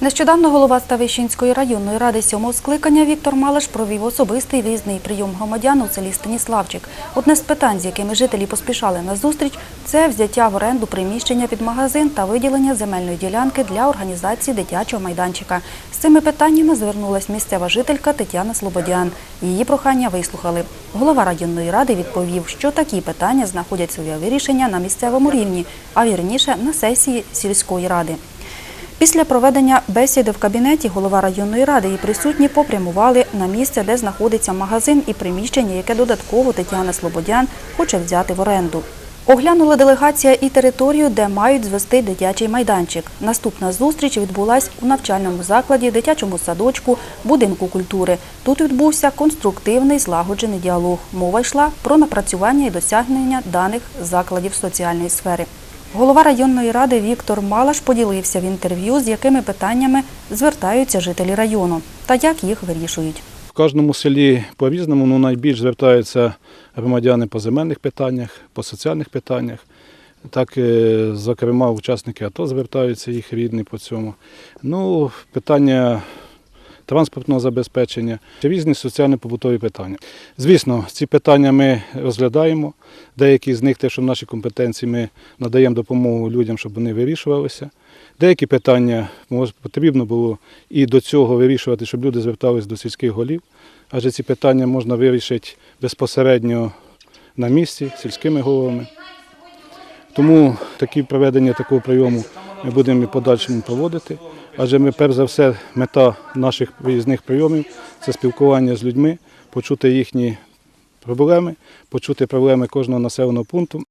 Нещодавно голова Ставищенської районної ради сьомого скликання Віктор Малаш провів особистий виїзний прийом громадян у селі Станіславчик. Одне з питань, з якими жителі поспішали на зустріч, це взяття в оренду приміщення під магазин та виділення земельної ділянки для організації дитячого майданчика. З цими питаннями звернулась місцева жителька Тетяна Слободян. Її прохання вислухали. Голова районної ради відповів, що такі питання знаходять своє вирішення на місцевому рівні, а вірніше на сесії сільської ради. Після проведення бесіди в кабінеті голова районної ради і присутні попрямували на місце, де знаходиться магазин і приміщення, яке додатково Тетяна Слободян хоче взяти в оренду. Оглянула делегація і територію, де мають звести дитячий майданчик. Наступна зустріч відбулась у навчальному закладі, дитячому садочку, будинку культури. Тут відбувся конструктивний злагоджений діалог. Мова йшла про напрацювання і досягнення даних закладів соціальної сфери. Голова районної ради Віктор Малаш поділився в інтерв'ю, з якими питаннями звертаються жителі району та як їх вирішують. В кожному селі по-різному, ну найбільш звертаються громадяни по земельних питаннях, по соціальних питаннях. Так, е, зокрема, учасники АТО звертаються, їх рідні по цьому. Ну, питання транспортного забезпечення, різні соціально-побутові питання. Звісно, ці питання ми розглядаємо. Деякі з них, те, що в нашій компетенції, ми надаємо допомогу людям, щоб вони вирішувалися. Деякі питання потрібно було і до цього вирішувати, щоб люди зверталися до сільських голів, адже ці питання можна вирішити безпосередньо на місці сільськими головами. Тому такі проведення такого прийому ми будемо і подальшому проводити. Адже ми, перш за все, мета наших виїзних прийомів це спілкування з людьми, почути їхні проблеми, почути проблеми кожного населеного пункту.